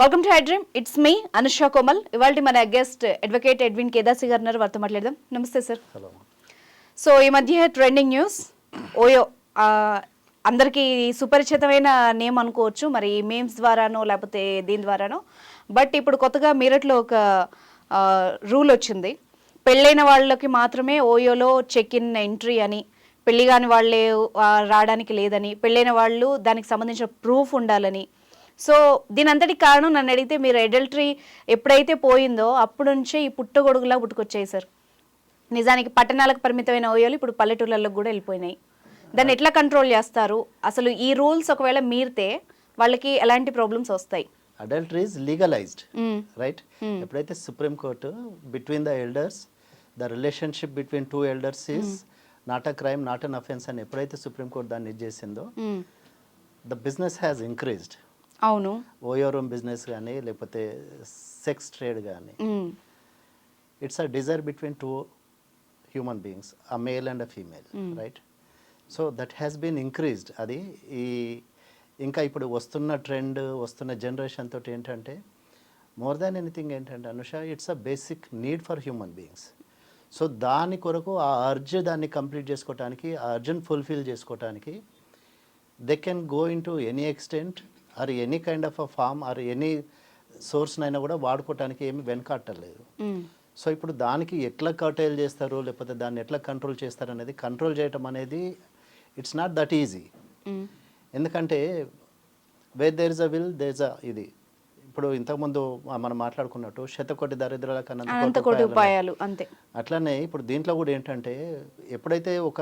Welcome to dream it's me Anusha Komal ఇవాళ మన guest advocate Edwin Kedasi గారు ఉన్నారు. వారితో మాట్లాడదాం. నమస్తే సార్ హలో సో ఈ మధ్య ట్రెండింగ్ న్యూస్ ఓయో అందరికీ సుపరిచితమైన నేమ్ అనుకోవచ్చు. మరి మేమ్స్ ద్వారానో లేకపోతే దీని ద్వారానో. బట్ ఇప్పుడు కొత్తగా మీరట్లో ఒక రూల్ వచ్చింది. పెళ్ళైన వాళ్ళకి మాత్రమే ఓయోలో చెక్ ఇన్ ఎంట్రీ అని పెళ్ళి కాని వాళ్ళే రావడానికి లేదని పెళ్ళైన వాళ్ళు దానికి సంబంధించిన ప్రూఫ్ ఉండాలని సో దీని అంతటికి కారణం నన్ను అడిగితే మీరు ఎడల్టరీ ఎప్పుడైతే పోయిందో అప్పుడు నుంచే ఈ పుట్టగొడుగులా పుట్టుకొచ్చాయి సార్. నిజానికి పట్టణాలకు పరిమితమైన ఓయోలు ఇప్పుడు పల్లెటూళ్ళలోకి కూడా వెళ్ళిపోయినాయి. దాన్ని ఎట్లా కంట్రోల్ చేస్తారు? అసలు ఈ రూల్స్ ఒకవేళ మీరితే వాళ్ళకి ఎలాంటి ప్రాబ్లమ్స్ వస్తాయి? Adultery is legalized. రైట్ ఎప్పుడైతే supreme court between the elders the relationship between two elders is not a crime not an offense అని ఎప్పుడైతే సుప్రీం కోర్ట్ దాన్ని చేసిందో. ద బిజినెస్ హ్యాస్ ఇంక్రీజ్డ్ అవును. ఓయో రూమ్ బిజినెస్ కానీ లేకపోతే సెక్స్ ట్రేడ్ కానీ. It's a desire between two human beings a male and a female right? So that has been increased అది ఈ ఇంకా ఇప్పుడు వస్తున్న ట్రెండ్ వస్తున్న జనరేషన్ తోటి ఏంటంటే మోర్ దాన్ ఎనీథింగ్ ఏంటంటే Anusha it's a basic need for human beings. So దాని కొరకు ఆ అర్జ్ దాన్ని కంప్లీట్ చేసుకోవటానికి ఆ అర్జన్ ఫుల్ఫిల్ చేసుకోవటానికి they can go into any extent or any kind of a form or any సోర్స్నైనా కూడా వాడుకోవటానికి ఏమి వెనకాట్టలేదు. సో ఇప్పుడు దానికి ఎట్లా కర్టైల్ చేస్తారు లేకపోతే దాన్ని ఎట్లా కంట్రోల్ చేస్తారు అనేది కంట్రోల్ చేయటం అనేది ఇట్స్ నాట్ దట్ ఈజీ. ఎందుకంటే way there is a will there is a ఇది. ఇప్పుడు ఇంతకుముందు మనం మాట్లాడుకున్నట్టు శతకోటి దరిద్రాల కన్నా అంతే. అట్లానే ఇప్పుడు దీంట్లో కూడా ఏంటంటే ఎప్పుడైతే ఒక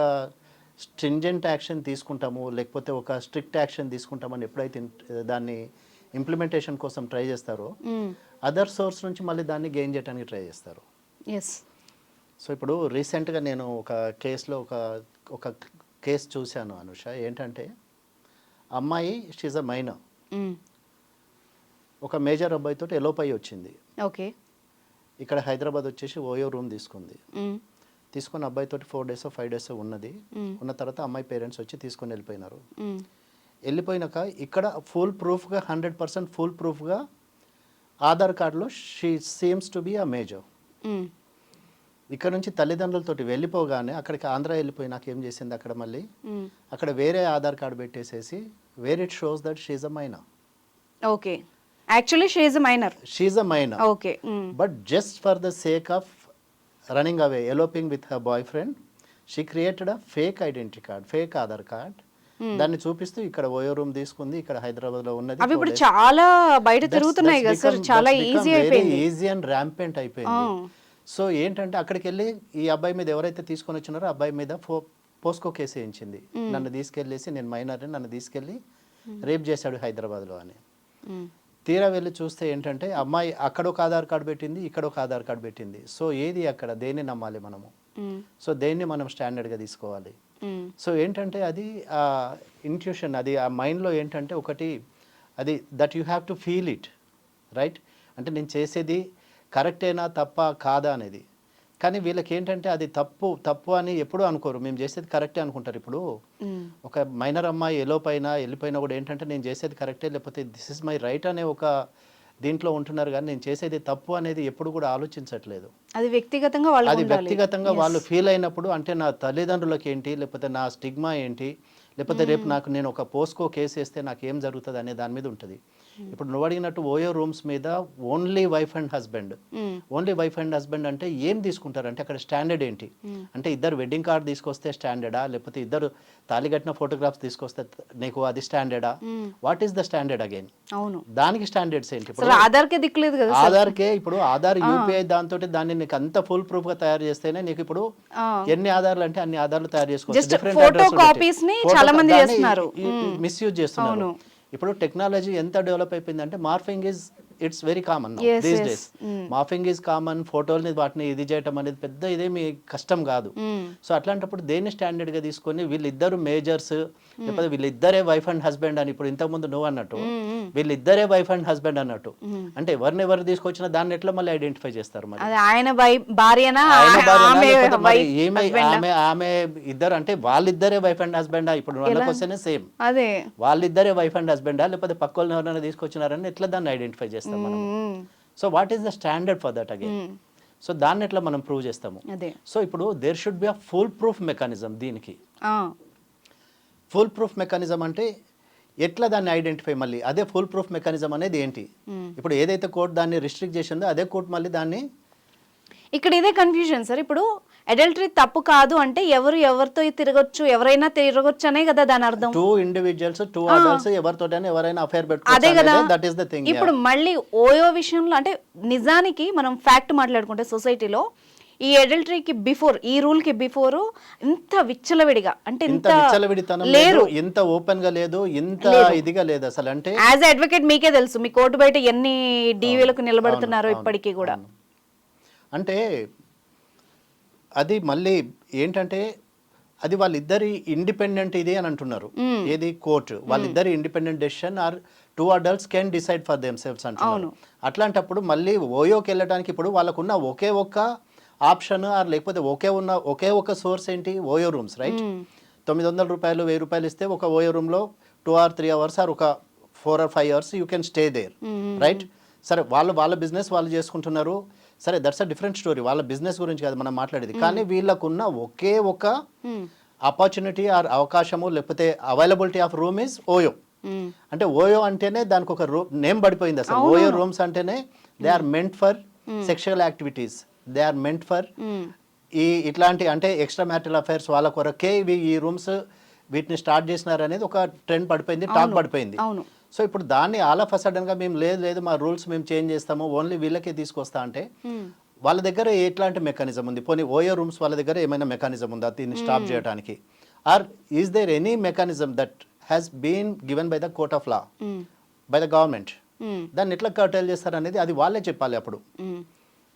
స్ట్రింజెంట్ యాక్షన్ తీసుకుంటామో లేకపోతే ఒక స్ట్రిక్ట్ యాక్షన్ తీసుకుంటామని ఎప్పుడైతే దాన్ని ఇంప్లిమెంటేషన్ కోసం ట్రై చేస్తారో అదర్ సోర్స్ నుంచి మళ్ళీ దాన్ని గెయిన్ చేయడానికి ట్రై చేస్తారు. ఎస్ సో ఇప్పుడు రీసెంట్గా నేను ఒక కేసులో ఒక ఒక కేసు చూశాను అనుష ఏంటంటే అమ్మాయి షీజ్ అ మైనర్ ఒక మేజర్ అబ్బాయితో ఎలోపై వచ్చింది. ఓకే. ఇక్కడ హైదరాబాద్ వచ్చేసి ఓయో రూమ్ తీసుకుంది. తీసుకున్న అబ్బాయితో ఫోర్ డేస్ ఫైవ్ డేస్ ఉన్నది. ఉన్న తర్వాత అమ్మాయి పేరెంట్స్ వచ్చి తీసుకొని వెళ్ళిపోయినారు. వెళ్ళిపోయినాక ఇక్కడ ఫుల్ ప్రూఫ్గా హండ్రెడ్ పర్సెంట్ ఫుల్ ప్రూఫ్గా ఆధార్ కార్డులో she seems to be a major ఇక్కడ నుంచి తల్లిదండ్రులతోటి వెళ్ళిపోగానే అక్కడికి ఆంధ్ర వెళ్ళిపోయి నాకు ఏం చేసింది అక్కడ మళ్ళీ? అక్కడ వేరే ఆధార్ కార్డు పెట్టేసేసి where it shows that she's a minor okay. Actually she minor she's a minor okay. But just for the sake of running away eloping with her boyfriend she created a fake identity card fake Aadhaar card దాన్ని చూపిస్తూ ఇక్కడ OYO room తీసుకుంది ఇక్కడ హైదరాబాద్లో ఉన్నది అవి ఇప్పుడు చాలా బయట తిరుగుతున్నాయి కదా సార్ చాలా ఈజీ అయిపోయింది. ఈజీ అండ్ ర్యాంపెంట్ అయిపోయింది. సో ఏంటంటే అక్కడికి వెళ్ళి ఈ అబ్బాయి మీద ఎవరైతే తీసుకొని వచ్చినారో అబ్బాయి మీద ఫో పోస్కో కేసు వేయించింది. నన్ను తీసుకెళ్ళేసి నేను మైనర్ నన్ను తీసుకెళ్ళి రేప్ చేశాడు హైదరాబాద్లో అని. తీరా వెళ్ళి చూస్తే ఏంటంటే అమ్మాయి అక్కడ ఒక ఆధార్ కార్డు పెట్టింది ఇక్కడ ఒక ఆధార్ కార్డు పెట్టింది. సో ఏది అక్కడ? దేన్ని నమ్మాలి మనము. సో దేన్ని మనం స్టాండర్డ్గా తీసుకోవాలి. సో ఏంటంటే అది ఆ ఇంట్యూషన్ అది ఆ మైండ్లో ఏంటంటే ఒకటి అది that you have to feel it right అంటే నేను చేసేది కరెక్టేనా తప్ప కాదా అనేది. కానీ వీళ్ళకి ఏంటంటే అది తప్పు తప్పు అని ఎప్పుడూ అనుకోరు. మేము చేసేది కరెక్టే అనుకుంటారు ఇప్పుడు. ఒక మైనర్ అమ్మాయి ఎలో పైన వెళ్ళిపోయినా కూడా ఏంటంటే నేను చేసేది కరెక్టే లేకపోతే దిస్ ఇస్ మై రైట్ అనే ఒక దీంట్లో ఉంటున్నారు కానీ నేను చేసేది తప్పు అనేది ఎప్పుడు కూడా ఆలోచించట్లేదు. అది వ్యక్తిగతంగా వాళ్ళు అది వ్యక్తిగతంగా వాళ్ళు ఫీల్ అయినప్పుడు అంటే నా తల్లిదండ్రులకి ఏంటి లేకపోతే నా స్టిగ్మా ఏంటి లేకపోతే రేపు నాకు నేను ఒక పోస్కో కేసు వేస్తే నాకు ఏం జరుగుతుంది అనే దాని మీద ఉంటుంది. ఇప్పుడు నువ్వు అడిగినట్టు ఓయో రూమ్స్ మీద only wife and husband only wife and husband అంటే ఏం తీసుకుంటారు అంటే అక్కడ స్టాండర్డ్ ఏంటి? అంటే ఇద్దరు వెడ్డింగ్ కార్డ్ తీసుకొస్తే స్టాండర్డా లేకపోతే ఇద్దరు తాళి కట్టిన ఫోటోగ్రాఫ్స్ తీసుకొస్తే నీకు అది స్టాండర్డా what is the standard again అవును. దానికి స్టాండర్డ్స్ ఏంటి ఇప్పుడు అసలు ఆధార్కే దిక్కులేదు కదా ఆధార్కే ఇప్పుడు ఆధార్ యూపీఐ దాంతో దాన్ని నీకు అంత ఫుల్ ప్రూఫ్గా తయారు చేస్తేనే నీకు ఇప్పుడు. ఎన్ని ఆధార్లు అంటే అన్ని ఆధార్లు తయారు చేసుకోవచ్చు. మిస్యూజ్ చేస్తున్నారు. ఇప్పుడు టెక్నాలజీ ఎంత డెవలప్ అయిపోయిందంటే morphing is it's very common these. Days morphing is common ఫోటోల్ని వాటిని ఇది చేయటం అనేది పెద్ద ఇదేమి కష్టం కాదు. సో అట్లాంటప్పుడు దేన్ని స్టాండర్డ్గా తీసుకొని వీళ్ళిద్దరు మేజర్స్ లేకపోతే వీళ్ళిద్దరే వైఫ్ అండ్ హస్బెండ్ అని ఇప్పుడు ఇంతకుముందు నువ్వు అన్నట్టు వీళ్ళిద్దరే వైఫ్ అండ్ హస్బెండ్ అన్నట్టు. అంటే ఎవరిని ఎవరు తీసుకొచ్చినా దాన్ని ఎట్లా మళ్ళీ ఐడెంటిఫై చేస్తారు మరి? ఆయన? ఆమె? ఆమె ఇద్దరు అంటే వాళ్ళిద్దరే వైఫ్ అండ్ హస్బెండ్ ఇప్పుడు క్వశ్చన్ సేమ్ అదే. వాళ్ళిద్దరే వైఫ్ అండ్ హస్బెండా లేకపోతే పక్క వాళ్ళని ఎవరైనా తీసుకొచ్చినారని ఎట్లా దాన్ని ఐడెంటిఫై చేస్తారు? చేస్తాం మనం. So what is the standard for that again. So దాన్ని ఎట్లా మనం ప్రూవ్ చేస్తాము? సో ఇప్పుడు there should be a full proof mechanism దీనికి. ఫుల్ ప్రూఫ్ మెకానిజం అంటే ఎట్లా దాన్ని ఐడెంటిఫై మళ్ళీ? అదే ఫుల్ ప్రూఫ్ మెకానిజం అనేది ఏంటి. ఇప్పుడు ఏదైతే కోర్టు దాన్ని రిస్ట్రిక్ట్ చేసిందో అదే కోర్టు మళ్ళీ దాన్ని ఇక్కడ ఇదే కన్ఫ్యూజన్ సార్ ఇప్పుడు అడల్టరీ తప్పు కాదు అంటే ఎవరు ఎవరితో తిరగొచ్చు ఎవరైనా తిరగొచ్చు అనే కదా దాని అర్థం. టూ ఇండివిజువల్స్ టూ అడల్ట్స్ ఎవరితోటైనా ఎవరైనా అఫైర్ అదే కదా. దట్ ఈస్ ద థింగ్ ఇప్పుడు మళ్ళీ ఓయో విషయంలో అంటే నిజానికి మనం ఫ్యాక్ట్ మాట్లాడుకుంటే సొసైటీలో ఈ అడల్టరీకి బిఫోర్ ఈ రూల్కి బిఫోర్ ఇంత విచ్చలవిడిగా అంటే ఇంత విచ్చలవిడితనం లేరు. లేదు ఇంత ఓపెన్గా లేదు ఇంత ఇదిగా లేదు అసలు. అంటే యాజ్ అడ్వకేట్ మీకే తెలుసు మీ కోర్టు బయట ఎన్ని డీవీలకు నిలబడుతున్నారో ఇప్పటికీ కూడా. అంటే అది మళ్ళీ ఏంటంటే అది వాళ్ళిద్దరి ఇండిపెండెంట్ ఇది అని అంటున్నారు. ఏది? కోర్టు. వాళ్ళిద్దరి independent decision or two adults can decide for themselves అంటున్నారు అట్లాంటప్పుడు మళ్ళీ ఓయోకి వెళ్ళడానికి ఇప్పుడు వాళ్ళకున్న ఒకే ఒక్క ఆప్షన్ ఆర్ లేకపోతే ఒకే ఉన్న ఒకే ఒక సోర్స్ ఏంటి? OYO rooms right? తొమ్మిది వందల రూపాయలు వెయ్యి రూపాయలు ఇస్తే ఒక ఓయో రూమ్లో two or three hours or ఒక four or five hours you can stay there right? సరే వాళ్ళు వాళ్ళ బిజినెస్ వాళ్ళు చేసుకుంటున్నారు. సరే దట్స్ అ డిఫరెంట్ స్టోరీ వాళ్ళ బిజినెస్ గురించి కాదు మనం మాట్లాడేది. కానీ వీళ్ళకున్న ఒకే ఒక ఆపర్చునిటీ ఆర్ అవకాశము లేకపోతే availability of room is OYO. అంటే ఓయో అంటేనే దానికి ఒక రూ నేమ్ పడిపోయింది అసలు. ఓయో రూమ్స్ అంటేనే they are meant for sexual activities they are meant for. ఈ ఇట్లాంటి అంటే ఎక్స్ట్రా మ్యారిటల్ అఫైర్స్ వాళ్ళ కొరకే ఇవి ఈ రూమ్స్ వీటిని స్టార్ట్ చేసినారు అనేది ఒక ట్రెండ్ పడిపోయింది టాక్ పడిపోయింది. అవును. సో ఇప్పుడు దాన్ని ఆల్ ఆఫ్గా మేము లేదు లేదు మా రూల్స్ మేము చేంజ్ చేస్తాము ఓన్లీ వీళ్ళకే తీసుకొస్తా అంటే వాళ్ళ దగ్గర ఎట్లాంటి మెకానిజం ఉంది? పోనీ ఓయో రూమ్స్ వాళ్ళ దగ్గర ఏమైనా మెకానిజం ఉందా? దీన్ని స్టాప్ చేయడానికి or is there any mechanism that has been given by the court of law. By the government. దాన్ని ఎట్లా కర్టైల్ చేస్తారు అనేది అది వాళ్ళే చెప్పాలి అప్పుడు.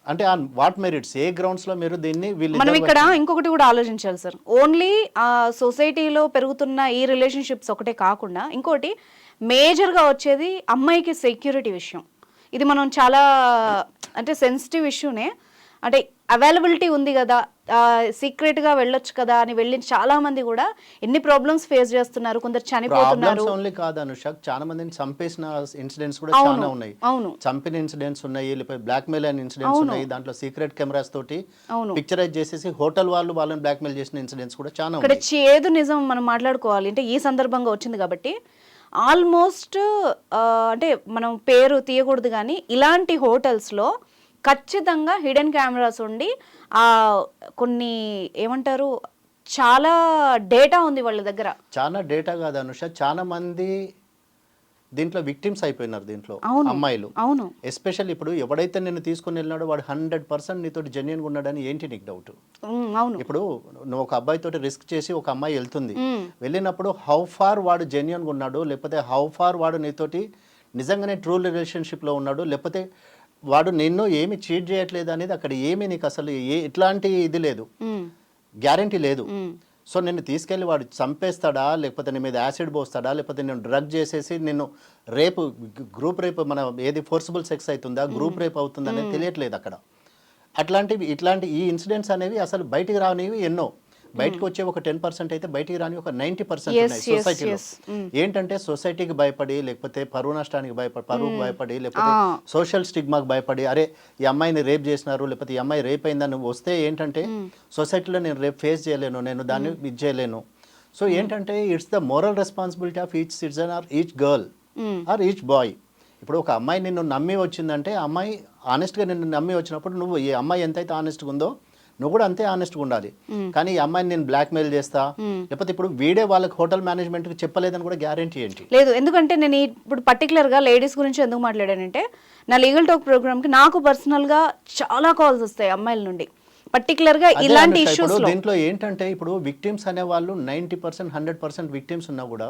అంటే ఆన్ వాట్ మెరిట్స్? ఏ గ్రౌండ్స్లో మీరు దీన్ని వీళ్ళు మనం ఇక్కడ ఇంకొకటి కూడా ఆలోచించాలి సార్. ఓన్లీ సొసైటీలో పెరుగుతున్న ఈ రిలేషన్షిప్స్ ఒకటే కాకుండా ఇంకోటి మేజర్గా వచ్చేది అమ్మాయికి సెక్యూరిటీ విషయం. ఇది మనం చాలా అంటే సెన్సిటివ్ ఇష్యూనే. అంటే అవైలబిలిటీ ఉంది కదా సీక్రెట్గా వెళ్ళొచ్చు కదా అని వెళ్ళిన చాలా మంది కూడా ఎన్ని ప్రాబ్లమ్స్ ఫేస్ చేస్తున్నారు కొందరు చనిపోతున్నారు. ఓన్లీ కాదు అనుషాక్ చాలా మందిని చంపేసిన ఇన్సిడెంట్స్ కూడా చాలా ఉన్నాయి. అవును. చంపిన ఇన్సిడెంట్స్ ఉన్నాయి లేకపోతే బ్లాక్ మెయిల్ అయిన ఇన్సిడెంట్స్ ఉన్నాయి దాంట్లో సీక్రెట్ కెమెరాస్ తోటి అవును. పిక్చరైజ్ చేసేసి హోటల్ వాళ్ళు వాళ్ళని బ్లాక్ మెయిల్ చేసిన ఇన్సిడెంట్స్ కూడా చాలా ఇక్కడ చేదు నిజం మనం మాట్లాడుకోవాలి అంటే ఈ సందర్భంగా వచ్చింది కాబట్టి ఆల్మోస్ట్ అంటే మనం పేరు తీయకూడదు కానీ ఇలాంటి హోటల్స్లో ఖచ్చితంగా హిడెన్ కెమెరాస్ ఉండి కొన్ని ఏమంటారు చాలా డేటా ఉంది వాళ్ళ దగ్గర. చాలా డేటా కాదు అనుష చాలా మంది దీంట్లో విక్టిమ్స్ అయిపోయినారు దీంట్లో. అమ్మాయిలు. అవును. ఎస్పెషల్ ఇప్పుడు ఎవడైతే నేను తీసుకుని వెళ్ళినాడో వాడు హండ్రెడ్ పర్సెంట్ నీతో జెన్యున్గా ఉన్నాడని ఏంటి నీకు డౌట్ అవును. ఇప్పుడు నువ్వు ఒక అబ్బాయి తోటి రిస్క్ చేసి ఒక అమ్మాయి వెళ్తుంది. వెళ్ళినప్పుడు హౌ ఫార్ వాడు జెన్యున్గా ఉన్నాడు లేకపోతే హౌ ఫార్ వాడు నీతోటి నిజంగానే ట్రూ రిలేషన్షిప్లో ఉన్నాడు లేకపోతే వాడు నిన్ను ఏమి చీట్ చేయట్లేదు అనేది అక్కడ ఏమీ నీకు అసలు ఏ ఇట్లాంటి ఇది లేదు. గ్యారంటీ లేదు. సో నిన్ను తీసుకెళ్ళి వాడు చంపేస్తాడా? లేకపోతే నీ మీద యాసిడ్ పోస్తాడా? లేకపోతే నేను డ్రగ్ చేసేసి నిన్ను రేపు గ్రూప్ రేపు మన ఏది ఫోర్సిబుల్ సెక్స్ అవుతుందా గ్రూప్ రేప్ అవుతుందా అనేది తెలియట్లేదు అక్కడ. అట్లాంటివి ఇట్లాంటి ఈ ఇన్సిడెంట్స్ అనేవి అసలు బయటికి రానివి ఎన్నో. బయటకు వచ్చే ఒక టెన్ పర్సెంట్ అయితే బయటికి రాని ఒక నైంటీ పర్సెంట్ ఉన్నాయి సొసైటీలో. Mm. ఏంటంటే సొసైటీకి భయపడి లేకపోతే పరువు నష్టానికి భయపడి పరువుకు భయపడి లేకపోతే Ah. సోషల్ స్టిగ్మాకి భయపడి అరే ఈ అమ్మాయిని రేప్ చేసినారు లేకపోతే ఈ అమ్మాయి రేప్ అయిందని వస్తే ఏంటంటే సొసైటీలో నేను రేప్ ఫేస్ చేయలేను నేను దాన్ని ఇది చేయలేను. సో ఏంటంటే it's the moral responsibility of each citizen or each girl or each boy. ఇప్పుడు ఒక అమ్మాయి నిన్ను నమ్మి వచ్చిందంటే అమ్మాయి ఆనెస్ట్గా నిన్ను నమ్మి వచ్చినప్పుడు నువ్వు ఈ అమ్మాయి ఎంతైతే ఆనెస్ట్గా ఉందో నువ్వు కూడా అంతే ఆనెస్ట్గా ఉండాలి. కానీ ఈ అమ్మాయిని నేను బ్లాక్మెయిల్ చేస్తా. లేకపోతే ఇప్పుడు వీడే వాళ్ళకి హోటల్ మేనేజ్మెంట్కి చెప్పలేదని కూడా గ్యారంటీ ఏంటి? లేదు ఎందుకంటే నేను ఇప్పుడు పర్టికులర్గా లేడీస్ గురించి ఎందుకు మాట్లాడానంటే నా లీగల్ టాక్ ప్రోగ్రామ్కి నాకు పర్సనల్గా చాలా కాల్స్ వస్తాయి అమ్మాయిల నుండి. పర్టికులర్గా అదే ఇలాంటి ఇష్యూస్ దీంట్లో ఏంటంటే ఇప్పుడు విక్టిమ్స్ అనే వాళ్ళు ninety percent hundred percent victims ఉన్నా కూడా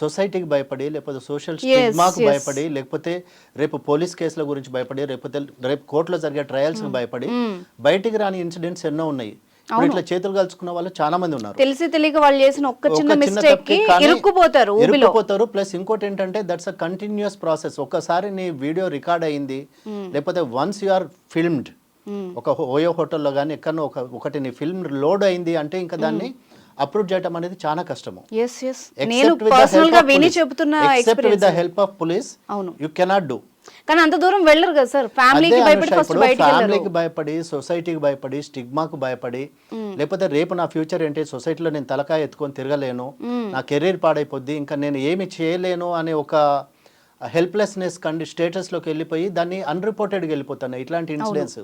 సొసైటీకి భయపడి లేకపోతే సోషల్ స్టిగ్మాకు yes. భయపడి లేకపోతే రేపు పోలీస్ కేసుల గురించి భయపడి లేకపోతే రేపు కోర్టులో జరిగే ట్రయల్స్ భయపడి బయటికి రాని ఇన్సిడెంట్స్ ఎన్నో ఉన్నాయి. ఇట్లా చేతులు కలుసుకున్న వాళ్ళు చాలా మంది ఉన్నారు. తెలిసి తెలియక వాళ్ళు చేసిన ఒక్క ఒక చిన్న మిస్టేక్కి ఇరుక్కుపోతారు ఇరుక్కుపోతారు. ప్లస్ ఇంకోటి ఏంటంటే దట్స్ అ కంటిన్యూస్ ప్రాసెస్ ఒక్కసారి నీ వీడియో రికార్డ్ అయింది లేకపోతే వన్స్ యు ఆర్ ఫిల్మ్డ్ ఒక ఓయో హోటల్లో కానీ ఎక్కడో ఒక ఒకటి నీ ఫిల్మ్ లోడ్ అయింది అంటే ఇంకా దాన్ని అప్రూవ్ చేయడం అనేది చాలా కష్టము. Except with the help of police అవును. యు కెనాట్ డూ కానీ అంత దూరం వెళ్ళరు కదా సార్. ఫ్యామిలీకి భయపడి ఫస్ట్ ఫ్యామిలీకి భయపడి సొసైటీకి భయపడి స్టిగ్మాకు భయపడి లేకపోతే రేపు నా ఫ్యూచర్ ఏంటి సొసైటీలో నేను తలకాయ ఎత్తుకొని తిరగలేను నా కెరీర్ పాడైపోద్ది ఇంకా నేను ఏమి చేయలేను అనే ఒక హెల్ప్లెస్నెస్ కండి స్టేటస్లోకి వెళ్ళిపోయి దాన్ని అన్రిపోర్టెడ్గా వెళ్ళిపోతాను ఇట్లాంటి ఇన్సిడెంట్స్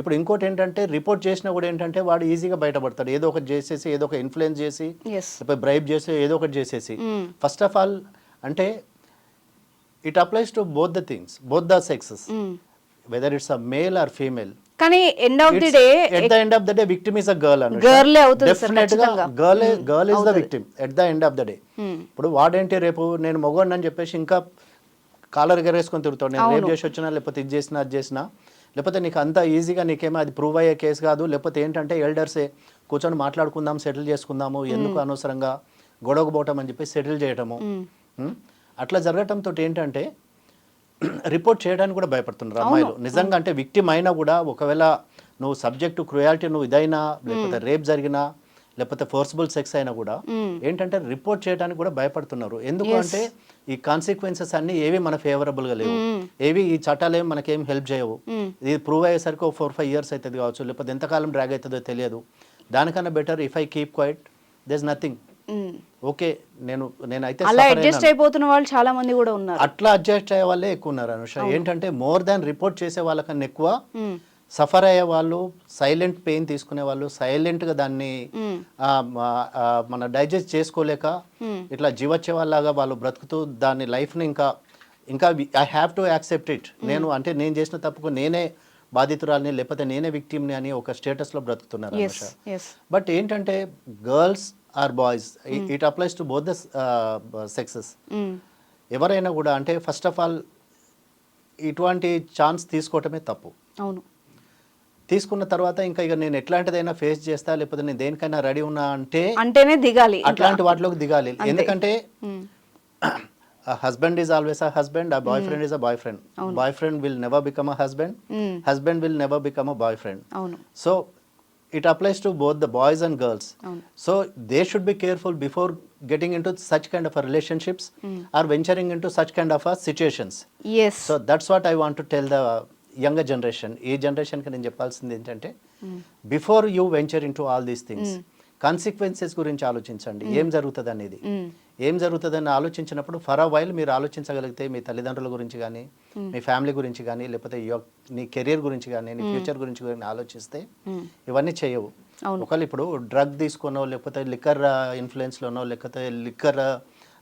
ఇప్పుడు ఇంకోటి ఏంటంటే రిపోర్ట్ చేసినా కూడా ఏంటంటే వాడు ఈజీగా బయటపడతాడు. ఏదో ఒకటి చేసేసి ఏదో ఒక ఇన్ఫ్లుయెన్స్ చేసి లేకపోతే బ్రైబ్ చేసి ఏదో ఒకటి చేసేసి. ఫస్ట్ ఆఫ్ ఆల్ అంటే it applies to both the things both the sexes whether it's a male or female కానీ end of the day at the end of the day victim is a girl అను ఏ అవుతుంది డెఫినెట్గా. Girl girl is the victim at the end of the day ఇప్పుడు వాడేంటి రేపు నేను మొగోడిని అని చెప్పేసి ఇంకా కాలర్ ఎగరేసుకొని తిరుగుతాడు. నేను రేపు చేసి వచ్చినా లేకపోతే ఇది చేసినా అది చేసినా. లేకపోతే నీకు అంత ఈజీగా నీకేమో అది ప్రూవ్ అయ్యే కేసు కాదు. లేకపోతే ఏంటంటే ఎల్డర్సే కూర్చొని మాట్లాడుకుందాం సెటిల్ చేసుకుందాము ఎందుకు అనవసరంగా గొడవకు పోవటం అని చెప్పి సెటిల్ చేయటము. Hmm? అట్లా జరగటంతో ఏంటంటే రిపోర్ట్ చేయడానికి కూడా భయపడుతున్నారు అమ్మాయిలు. నిజంగా అంటే విక్టిమ్ అయినా కూడా ఒకవేళ నువ్వు సబ్జెక్టు క్రుయాలిటీ నువ్వు ఇదైనా లేకపోతే రేప్ జరిగినా లేకపోతే ఫోర్సిబుల్ సెక్స్ అయినా కూడా ఏంటంటే రిపోర్ట్ చేయడానికి కూడా భయపడుతున్నారు. ఎందుకు అంటే ఈ కాన్సిక్వెన్సెస్ అన్ని ఏవి మన ఫేవరబుల్గా లేవు. ఏవి ఈ చట్టాలు ఏమి మనకేం హెల్ప్ చేయవు. ఇది ప్రూవ్ అయ్యేసరికి ఫోర్ ఫైవ్ ఇయర్స్ అవుతుంది కావచ్చు. లేకపోతే ఎంతకాలం డ్రాగ్ అవుతుందో తెలియదు. దానికన్నా better if I keep quiet does nothing okay నేను నేనైతే అలా అడ్జస్ట్. అయిపోతున్న వాళ్ళు చాలా మంది కూడా ఉన్నారు. అట్లా అడ్జస్ట్ అయ్యే వాళ్ళే ఎక్కువ ఉన్నారు అనుష. ఏంటంటే మోర్ దాన్ రిపోర్ట్ చేసే వాళ్ళకన్నా ఎక్కువ సఫర్ అయ్యే వాళ్ళు సైలెంట్ పెయిన్ తీసుకునే వాళ్ళు సైలెంట్గా దాన్ని మన డైజెస్ట్ చేసుకోలేక ఇట్లా జీవచ్చే వాళ్ళలాగా వాళ్ళు బ్రతుకుతూ దాని లైఫ్ని ఇంకా ఇంకా I have to accept it. నేను అంటే నేను చేసిన తప్పుకు నేనే బాధితురాలని లేకపోతే నేనే విక్టిమ్ని అని ఒక స్టేటస్లో బ్రతుకుతున్నారు బట్ ఏంటంటే girls or boys it applies to both the sexes. ఎవరైనా కూడా అంటే ఫస్ట్ ఆఫ్ ఆల్ ఇటువంటి ఛాన్స్ తీసుకోవటమే తప్పు. అవును. తీసుకున్న తర్వాత ఇంకా ఇక నేను ఎట్లాంటిదైనా ఫేస్ చేస్తా లేకపోతే నేను దేనికైనా రెడీ ఉన్నా అంటే అంటేనే దిగాలి అట్లాంటి వాటిలోకి దిగాలి. ఎందుకంటే husband is always a husband a boyfriend is a boyfriend boyfriend will never become a husband husband will never become a boyfriend so it applies to both the boys and girls. So they should be careful before getting into such kind of relationships or venturing into such kind of situations so that's what I want to tell the younger generation ఈ జనరేషన్కి నేను చెప్పాల్సింది ఏంటంటే before you venture into all these things consequences గురించి ఆలోచించండి. ఏం జరుగుతుంది అనేది? ఏం జరుగుతుందని ఆలోచించినప్పుడు ఫర్ అ వైల్ మీరు ఆలోచించగలిగితే మీ తల్లిదండ్రుల గురించి కానీ మీ ఫ్యామిలీ గురించి కానీ లేకపోతే నీ కెరీర్ గురించి కానీ నీ ఫ్యూచర్ గురించి కానీ ఆలోచిస్తే ఇవన్నీ చేయవు. ఒకవేళ ఇప్పుడు డ్రగ్ తీసుకోనో లేకపోతే లిక్కర్ ఇన్ఫ్లుయెన్స్లోనో లేకపోతే లిక్కర్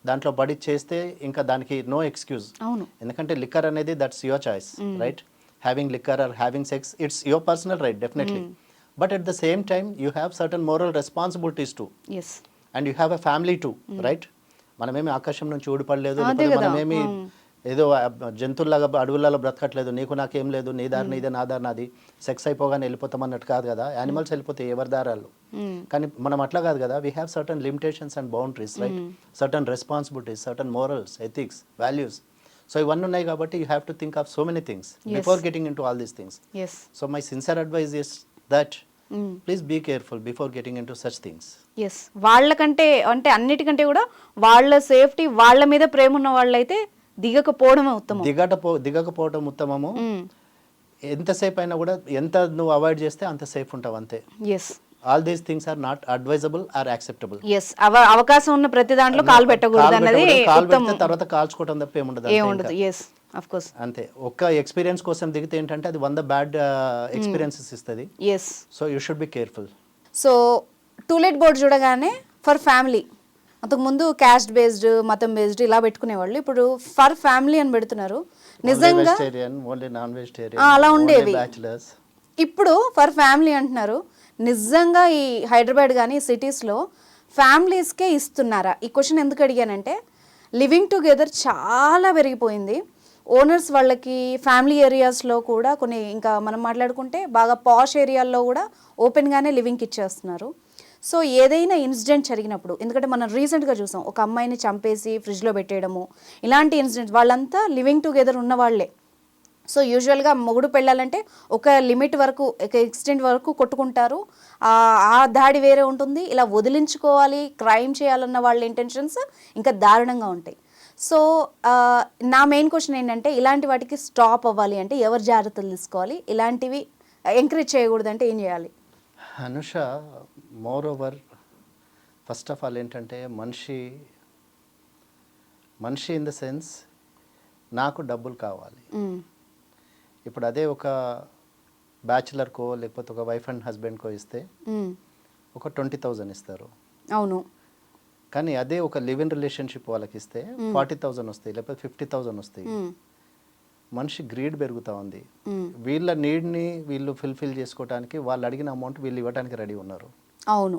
దాంట్లో పడి చేస్తే ఇంకా దానికి నో ఎక్స్క్యూజ్ అవును. ఎందుకంటే లిక్కర్ అనేది that's your choice right having liquor or having sex it's your personal right definitely but at the same time you have certain moral responsibilities to yes and you have a family too right మనమేమి ఆకాశం నుంచి ఊడిపడలేదు మనమేమి ఏదో ఆ జంతువులాగా అడవులలో బ్రతకట్లేదు నీకు నాకేం లేదు నీ దారి నీదే నా దారి నాది సెక్స్ అయిపోగానే వెళ్ళిపోతాం అన్నట్టు కాదు కదా. యానిమల్స్ వెళ్ళిపోతాయి ఎవరి దారాలు? కానీ మనం అట్లా కాదు కదా. We have certain limitations and boundaries right certain responsibilities certain morals ethics values so ఇవన్నీ ఉన్నాయి కాబట్టి you have to think of so many things before getting into all these things so my sincere advice is that please be careful before getting into such things yes వాళ్ళకంటే అంటే అన్నిటికంటే కూడా వాళ్ళ safety వాళ్ళ మీద ప్రేమ ఉన్న వాళ్ళైతే దిగకపోవడమే ఉత్తమం. దిగటపో దిగకపోవటం ఉత్తమము. ఎంతసేపు అయినా కూడా ఎంత నువ్వు అవాయిడ్ చేస్తే అంత సేఫ్ ఉంటావు అంతే. Yes all these things are not advisable or acceptable yes అవకాశం ఉన్న ప్రతి దాంట్లో కాలు పెట్టకూడదు అన్నది కాల్ ఉత్తమం. పెడితే తర్వాత కాల్చుకోవటం తప్ప ఏముండదు ఏముండదు. ఎస్ అఫ్ కోర్స్ అంతే. ఒక్క ఎక్స్పీరియన్స్ కోసం దిగితే ఏంటంటే అది వంద బ్యాడ్ ఎక్స్పీరియన్సెస్ ఇస్తుంది. Yes so you should be careful so to let board చూడగానే ఫర్ ఫ్యామిలీ అంతకుముందు క్యాస్ట్ బేస్డ్ మతం బేస్డ్ ఇలా పెట్టుకునేవాళ్ళు. ఇప్పుడు ఫర్ ఫ్యామిలీ అని పెడుతున్నారు. నిజంగా vegetarian only non ah, vegetarian అలా ఉండేవి. ఇప్పుడు ఫర్ ఫ్యామిలీ అంటున్నారు. నిజంగా ఈ హైదరాబాద్ కానీ సిటీస్లో ఫ్యామిలీస్కే ఇస్తున్నారా? ఈ క్వశ్చన్ ఎందుకు అడిగానంటే లివింగ్ టుగెదర్ చాలా పెరిగిపోయింది. ఓనర్స్ వాళ్ళకి ఫ్యామిలీ ఏరియాస్లో కూడా కొన్ని ఇంకా మనం మాట్లాడుకుంటే బాగా పాష్ ఏరియాల్లో కూడా ఓపెన్గానే లివింగ్కి ఇచ్చేస్తున్నారు. సో ఏదైనా ఇన్సిడెంట్ జరిగినప్పుడు ఎందుకంటే మనం రీసెంట్గా చూసాం ఒక అమ్మాయిని చంపేసి ఫ్రిడ్జ్లో పెట్టేయడము ఇలాంటి ఇన్సిడెంట్ వాళ్ళంతా లివింగ్ టుగెదర్ ఉన్న వాళ్ళే సో యూజువల్గా మొగుడు పెళ్ళాలంటే ఒక లిమిట్ వరకు ఒక ఎక్స్టెంట్ వరకు కొట్టుకుంటారు. ఆ దాడి వేరే ఉంటుంది. ఇలా వదిలించుకోవాలి క్రైమ్ చేయాలన్న వాళ్ళ ఇంటెన్షన్స్ ఇంకా దారుణంగా ఉంటాయి. సో నా మెయిన్ క్వశ్చన్ ఏంటంటే ఇలాంటి వాటికి స్టాప్ అవ్వాలి అంటే ఎవరు జాగ్రత్తలు తీసుకోవాలి? ఇలాంటివి ఎంకరేజ్ చేయకూడదు అంటే ఏం చేయాలి? Anusha moreover first of all ఏంటంటే మనిషి మనిషి ఇన్ ద సెన్స్ నాకు డబ్బులు కావాలి. ఇప్పుడు అదే ఒక బ్యాచులర్కో లేకపోతే ఒక వైఫ్ అండ్ హస్బెండ్కో ఇస్తే. ఒక ట్వంటీ థౌజండ్ ఇస్తారు అవును కానీ అదే ఒక లివ్ ఇన్ రిలేషన్షిప్ వాళ్ళకి ఇస్తే ఫార్టీ థౌజండ్ వస్తాయి లేకపోతే ఫిఫ్టీ థౌజండ్ వస్తాయి. మనిషి గ్రీడ్ పెరుగుతూ ఉంది. వీళ్ళ నీడ్ని వీళ్ళు ఫుల్ఫిల్ చేసుకోవడానికి వాళ్ళు అడిగిన అమౌంట్ వీళ్ళు ఇవ్వడానికి రెడీ ఉన్నారు అవును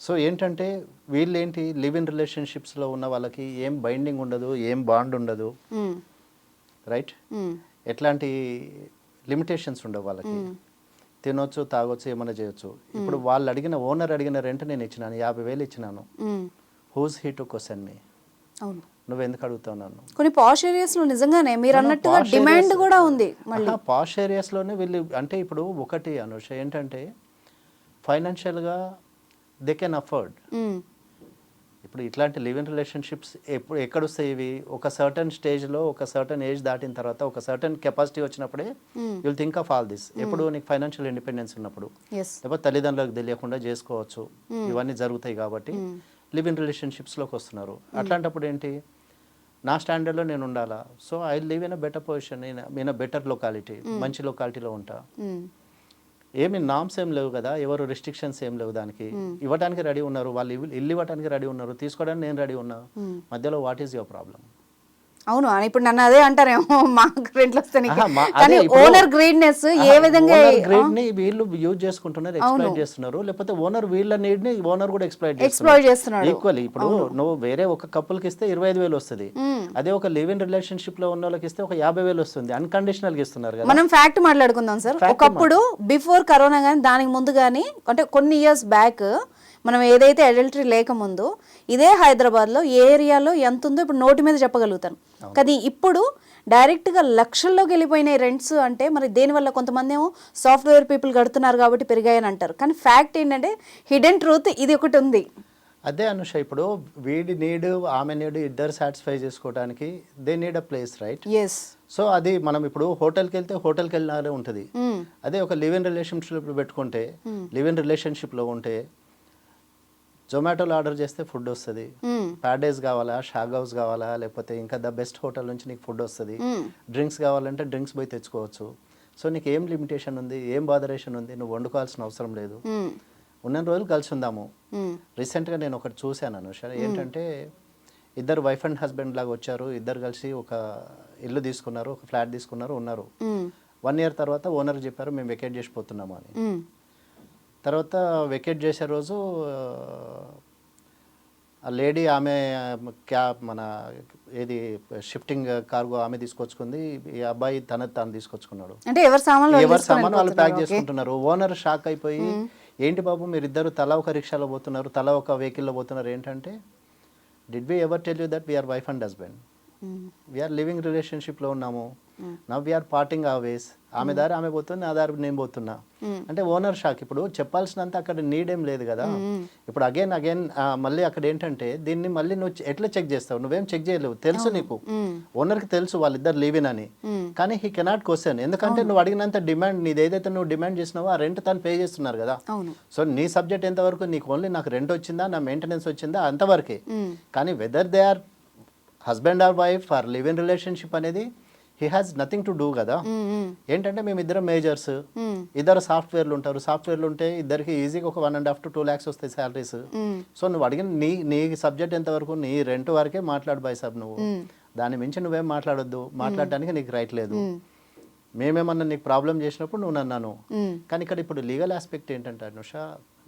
సో ఏంటంటే వీళ్ళు ఏంటి లివ్ ఇన్ రిలేషన్షిప్స్లో ఉన్న వాళ్ళకి ఏం బైండింగ్ ఉండదు ఏం బాండ్ ఉండదు. రైట్. ఎట్లాంటి లిమిటేషన్స్ ఉండవు వాళ్ళకి. తినొచ్చు తాగొచ్చు ఏమైనా చేయొచ్చు. ఇప్పుడు వాళ్ళు అడిగిన ఓనర్ అడిగిన రెంట్ నేను ఇచ్చినాను యాభై వేలు ఇచ్చినాను. Who's he to question me అవును. నువ్వు ఎందుకు అడుగుతావు నన్ను? కొన్ని పాష్ ఏరియాస్లో నిజంగానే మీరు అన్నట్టుగా డిమాండ్ కూడా ఉంది మళ్ళీ. పాష్ ఏరియాస్లోనే వీళ్ళు అంటే ఇప్పుడు ఒకటి అనుష ఏంటంటే ఫైనాన్షియల్గా దే కెన్ అఫోర్డ్. ఇప్పుడు ఇట్లాంటి లివ్ ఇన్ రిలేషన్షిప్స్ ఎప్పుడు ఎక్కడ వస్తాయి ఇవి? ఒక సర్టన్ స్టేజ్లో ఒక సర్టన్ ఏజ్ దాటిన తర్వాత ఒక సర్టన్ కెపాసిటీ వచ్చినప్పుడే. You'll think of all this. ఎప్పుడు నీకు ఫైనాన్షియల్ ఇండిపెండెన్స్ ఉన్నప్పుడు. లేకపోతే తల్లిదండ్రులకు తెలియకుండా చేసుకోవచ్చు. ఇవన్నీ జరుగుతాయి కాబట్టి లివ్ ఇన్ రిలేషన్షిప్స్లోకి వస్తున్నారు. అట్లాంటప్పుడు ఏంటి? నా స్టాండర్డ్లో నేను ఉండాలా? So I live in a better position in a better locality మంచి లొకాలిటీలో ఉంటా. ఏమి నామ్స్ ఏం లేవు కదా ఎవరు రెస్ట్రిక్షన్స్ ఏం లేవు దానికి. ఇవ్వడానికి రెడీ ఉన్నారు వాళ్ళు ఇల్లు- ఇవ్వడానికి రెడీ ఉన్నారు తీసుకోవడానికి నేను రెడీ ఉన్నా. మధ్యలో వాట్ ఈస్ యువర్ ప్రాబ్లం అవును ఇప్పుడు నన్ను అదే అంటారేమో మాకు రెంట్లు వస్తే నీకు. ఆహా, మా- కానీ ఓనర్ గ్రేట్నెస్ ఏ విధంగా గ్రేడ్ని వీళ్ళు యూజ్ చేసుకుంటున్నారు ఎక్స్ప్లైట్ చేస్తున్నారు. లేకపోతే ఓనర్ వీళ్ళ నీడ్ని ఓనర్ కూడా ఎక్స్ప్లైట్ ఎక్స్ప్లోర్ చేస్తున్నాడు. ఈక్వల్లీ ఇప్పుడు నువ్వు వేరే ఒక కపుల్కి ఇస్తే ఇరవై ఐదు వేలు వస్తుంది. అదే ఒక లివ్ ఇన్ రిలేషన్షిప్లో ఉన్న వాళ్ళకి ఇస్తే ఒక యాభై వేలు వస్తుంది. అన్కండిషనల్గా ఇస్తున్నారు కదా. మనం ఫ్యాక్ట్ మాట్లాడుకుందాం సార్ ఒకప్పుడు బిఫోర్ కరోనా కానీ దానికి ముందు కానీ అంటే కొన్ని ఇయర్స్ బ్యాక్ మనం ఏదైతే అడల్టరీ లేకముందు ఇదే హైదరాబాద్లో ఏ ఏరియాలో ఎంత ఉందో ఇప్పుడు నోటి మీద చెప్పగలుగుతాను కానీ ఇప్పుడు డైరెక్ట్గా లక్షల్లోకి వెళ్ళిపోయినాయి రెంట్స్ అంటే మరి దేనివల్ల కొంతమంది ఏమో సాఫ్ట్వేర్ పీపుల్ కడుతున్నారు కాబట్టి పెరిగాయని అంటారు. కానీ ఫ్యాక్ట్ ఏంటంటే హిడెన్ ట్రూత్ ఇది ఒకటి ఉంది. అదే అనుష ఇప్పుడు వీడి నీడ్ ఆమె నీడ్ ఇద్దరు సాటిస్ఫై చేసుకోవడానికి they need a place right yes so అది మనం ఇప్పుడు హోటల్కి వెళ్తే హోటల్కి వెళ్ళినారే ఉంటుంది. అదే ఒక లివ్ ఇన్ రిలేషన్షిప్ పెట్టుకుంటే లివ్ ఇన్ రిలేషన్షిప్లో ఉంటే జొమాటోలో ఆర్డర్ చేస్తే ఫుడ్ వస్తుంది. ప్యాడేస్ కావాలా షాగ్ హౌస్ కావాలా లేకపోతే ఇంకా ద బెస్ట్ హోటల్ నుంచి నీకు ఫుడ్ వస్తుంది. డ్రింక్స్ కావాలంటే డ్రింక్స్ పోయి తెచ్చుకోవచ్చు. సో నీకు ఏం లిమిటేషన్ ఉంది ఏం బాదరేషన్ ఉంది నువ్వు వండుకోవాల్సిన అవసరం లేదు. ఉన్న రోజులు కలిసి ఉందాము. రీసెంట్గా నేను ఒకటి చూశాను అనుష ఏంటంటే ఇద్దరు వైఫ్ అండ్ హస్బెండ్ లాగా వచ్చారు ఇద్దరు కలిసి ఒక ఇల్లు తీసుకున్నారు ఒక ఫ్లాట్ తీసుకున్నారు ఉన్నారు. వన్ ఇయర్ తర్వాత ఓనర్ చెప్పారు మేము వెకేట్ చేసిపోతున్నాము అని. తర్వాత వెకేట్ చేసే రోజు ఆ లేడీ ఆమె క్యాబ్ మన ఏది షిఫ్టింగ్ కార్గో ఆమె తీసుకొచ్చుకుంది. ఈ అబ్బాయి తన తాను తీసుకొచ్చుకున్నాడు. అంటే ఎవరి సామాన్లు ఎవరి సామాన్ వాళ్ళు ప్యాక్. చేసుకుంటున్నారు. ఓనర్ షాక్ అయిపోయి ఏంటి బాబు మీరు ఇద్దరు తల ఒక రిక్షాలో పోతున్నారు తల ఒక వెహికల్లో పోతున్నారు ఏంటంటే did we ever tell you that we're wife and husband. We're living రిలేషన్షిప్లో ఉన్నాము. నవ్ వీఆర్ పార్టింగ్ ఆ వేస్ ఆమె దారి ఆమె పోతుంది నా దారి నేను పోతున్నా. అంటే ఓనర్ షాక్. ఇప్పుడు చెప్పాల్సినంత అక్కడ నీడ్ ఏం లేదు కదా. ఇప్పుడు అగైన్ అగైన్ మళ్ళీ అక్కడ ఏంటంటే దీన్ని మళ్ళీ నువ్వు ఎట్లా చెక్ చేస్తావు? నువ్వేం చెక్ చేయలేవు. తెలుసు నీకు. ఓనర్కి తెలుసు వాళ్ళిద్దరు లివిన్ అని. కానీ హీ కెనాట్ క్వశ్చన్ ఎందుకంటే నువ్వు అడిగినంత డిమాండ్ నీది ఏదైతే నువ్వు డిమాండ్ చేసినావో ఆ రెంట్ తను పే చేస్తున్నారు కదా. సో నీ సబ్జెక్ట్ ఎంతవరకు? నీకు ఓన్లీ నాకు రెంట్ వచ్చిందా? నా మెయింటెనెన్స్ వచ్చిందా? అంతవరకే. కానీ whether they are husband or wife or live in relationship అనేది he has nothing to do కదా? ఏంటంటే మేము ఇద్దరం మేజర్స్ ఇద్దరు సాఫ్ట్వేర్లు ఉంటారు. సాఫ్ట్వేర్లు ఉంటే ఇద్దరికి ఈజీగా ఒక one and half to two lakhs వస్తాయి శాలరీస్ సో నువ్వు అడిగిన నీ నీ సబ్జెక్ట్ ఎంతవరకు? నీ రెంట్ వరకే మాట్లాడు బాయ్ సాబ్ నువ్వు. దాని మించి నువ్వేం మాట్లాడొద్దు. మాట్లాడడానికి నీకు రైట్ లేదు. మేమేమన్నా నీకు ప్రాబ్లం చేసినప్పుడు నువ్వు నన్నాను కానీ ఇక్కడ ఇప్పుడు లీగల్ ఆస్పెక్ట్ ఏంటంటే అనుష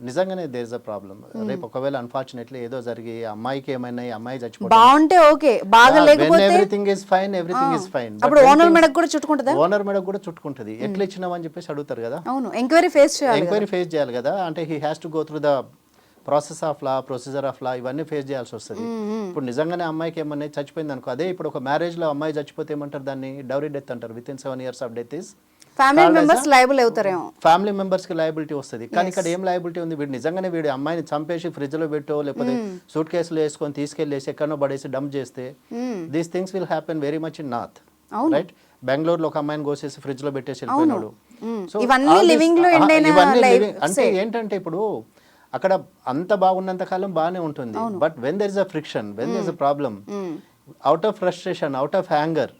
నిజంగానే దేర్ ఇస్ అ ప్రాబ్లం రేపు ఒకవేళ అన్ఫార్చునేట్లీ ఏదో జరిగి అమ్మాయికి ఏమైనా అమ్మాయి చచ్చిపోతుంది బాగుంటే ఓకే బాగా లేకపోతే everything is fine everything is fine అప్పుడు ఓనర్ మెడకు కూడా చుట్టుకుంటుందా? ఓనర్ మీద కూడా చుట్టుకుంటది. ఎట్లా ఇచ్చినామని చెప్పేసి అడుగుతారు కదా. అవును ఎంక్వైరీ ఫేస్ చేయాలి ఎంక్వైరీ ఫేస్ చేయాలి కదా. అంటే he has to go through the process of law procedure of law ఇవన్నీ ఫేస్ చేయాల్సి వస్తుంది. ఇప్పుడు నిజంగానే అమ్మాయికి ఏమన్నా చచ్చిపోయింది అనుకో అదే ఇప్పుడు ఒక మ్యారేజ్లో అమ్మాయి చచ్చిపోతే ఏమంటారు దాన్ని? డౌరీ డెత్ అంటారు. With in seven years of death is family members liable అవుతారేమో. Family మెంబర్స్కి లయబిలిటీ వస్తుంది. కానీ ఇక్కడ ఏం లయబిలిటీ ఉంది? వీడు నిజంగానే వీడి అమ్మాయిని చంపేసి ఫ్రిడ్జ్లో పెట్టో లేకపోతే సూట్ కేసులో వేసుకొని తీసుకెళ్ళేసి ఎక్కడో పడేసి డంప్ చేస్తే these things will happen very much in north. Right బెంగళూరులో ఒక అమ్మాయిని కోసేసి ఫ్రిడ్జ్లో పెట్టేసి వెళ్ళిపోయినాడు. మ్మ్. So, ఇవన్నీ అంటే ఏంటంటే ఇప్పుడు అక్కడ అంత బాగున్నంత కాలం బాగానే ఉంటుంది. But when there is a friction when there is a problem out of frustration out of anger.